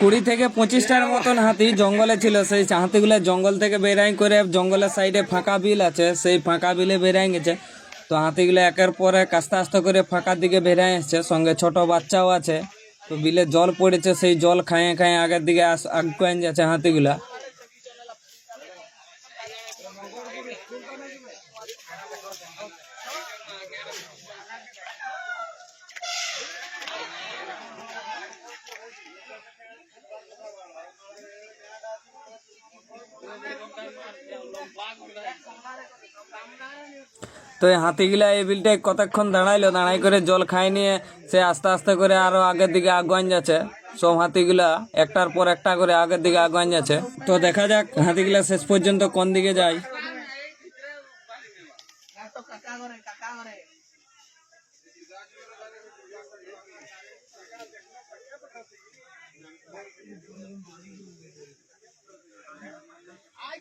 কুড়ি থেকে পঁচিশটার মতন হাতি জঙ্গলে ছিল। সেই হাতিগুলো জঙ্গল থেকে বেরাই করে জঙ্গলের সাইডে ফাঁকা বিল আছে। সেই ফাঁকা বিলে বেরাই গেছে। তো হাতিগুলো একের পর এক আস্তে আস্তে করে ফাঁকার দিকে বেরাই এসছে সঙ্গে ছোট বাচ্চাও আছে। তো বিলে জল পড়েছে, সেই জল খাইয়ে খাইয়ে আগের দিকে আগুয়ান যাচ্ছে হাতিগুলা। তো হাতিগুলা এই বিলটায় কতক্ষণ দাঁড়াইলো? দাঁড়াই করে জল খাই নিয়ে সে আস্তে আস্তে করে আরও আগের দিকে আগুয়ান যাচ্ছে। সব হাতিগুলা একটার পর একটা করে আগের দিকে আগুয়ান যাচ্ছে। তো দেখা যাক হাতিগুলা শেষ পর্যন্ত কোন দিকে যায়।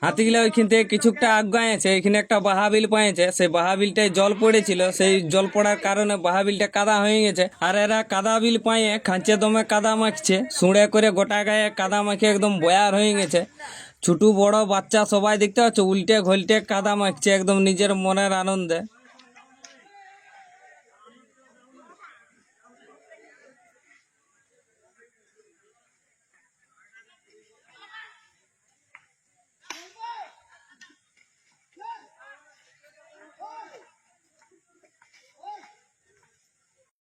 হাতিগুলা থেকে কিছুটা আগাইছে এখানে একটা বাহাবিল পাইছে সেই বাহাবিলটায় জল পড়েছিল, সেই জল পড়ার কারণে বাহাবিলটা কাদা হয়ে গেছে, আর এরা কাদা বিল পাইয়ে খাঁচে দমে কাদা মাখছে, সুঁড়ে করে গোটা গায়ে কাদা মাখে একদম বয়ার হয়ে গেছে। ছোট বড় বাচ্চা সবাই দেখতে পাচ্ছ, উল্টে ঘোলটে কাদা মাখছে, একদম নিজের মনের আনন্দে।